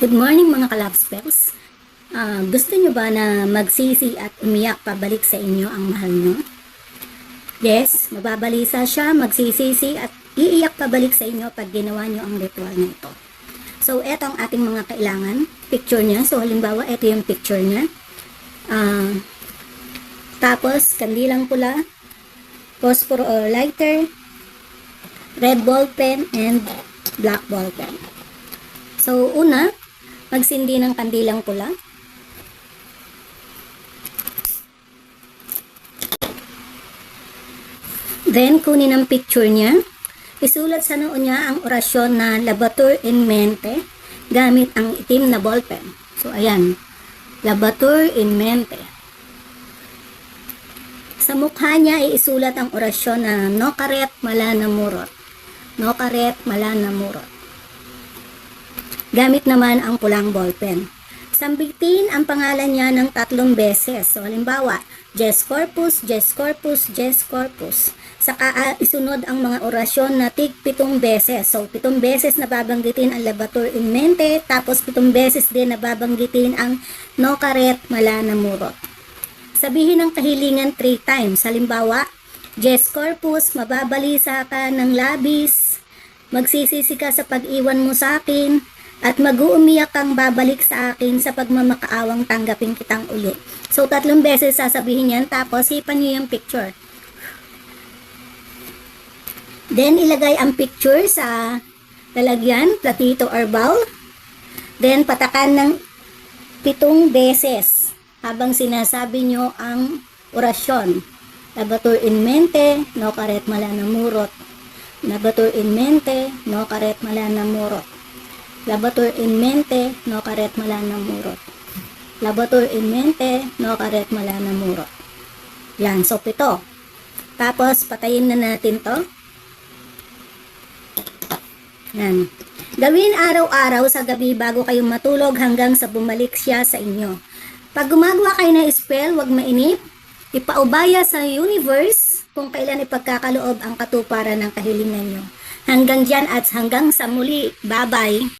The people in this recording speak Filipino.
Good morning mga kalab spells. Ah, gusto nyo ba na magsisi at umiyak pabalik sa inyo ang mahal nyo? Yes, mababalisa siya, magsisisi at iiyak pabalik sa inyo pag ginawa nyo ang ritual na ito. So, eto ang ating mga kailangan. Picture niya. So, halimbawa, eto yung picture niya. Ah, tapos, kandilang pula, phosphor or lighter, red ball pen, and black ball pen. So, una, magsindi ng kandilang pula. Then, kunin ang picture niya. Isulat sa noo niya ang orasyon na Labatur in Mente gamit ang itim na ballpen. So, ayan. Labatur in Mente. Sa mukha niya, iisulat ang orasyon na Nokaret Malana Murot. Nokaret Malana Murot. Gamit naman ang pulang ballpen. Sambitin ang pangalan niya ng tatlong beses. So, halimbawa, Jes Corpus, Jes Corpus, Jes Corpus. Saka ah, isunod ang mga orasyon na tig pitong beses. So, pitong beses na babanggitin ang Labator in Mente, tapos pitong beses din na babanggitin ang Nokaret Malana Murot. Sabihin ang kahilingan three times. Halimbawa, Jes Corpus, mababalisa ka ng labis, magsisisi ka sa pag-iwan mo sa akin, at mag-uumiyak kang babalik sa akin sa pagmamakaawang tanggapin kitang uli. So, tatlong beses sasabihin yan, tapos hipan nyo yung picture. Then, ilagay ang picture sa lalagyan, platito or bowl. Then, patakan ng pitong beses habang sinasabi nyo ang orasyon. Labatur in mente, no karet malana murot. Labatur in mente, no karet malana murot. Labatur in mente, no karet malana murot. Labatur in mente, no karet malana murot. Yan, so pito. Tapos, patayin na natin to. Yan. Gawin araw-araw sa gabi bago kayo matulog hanggang sa bumalik siya sa inyo. Pag gumagawa kayo ng spell, wag mainip. Ipaubaya sa universe kung kailan ipagkakaloob ang katuparan ng kahilingan nyo. Hanggang dyan at hanggang sa muli. Bye-bye!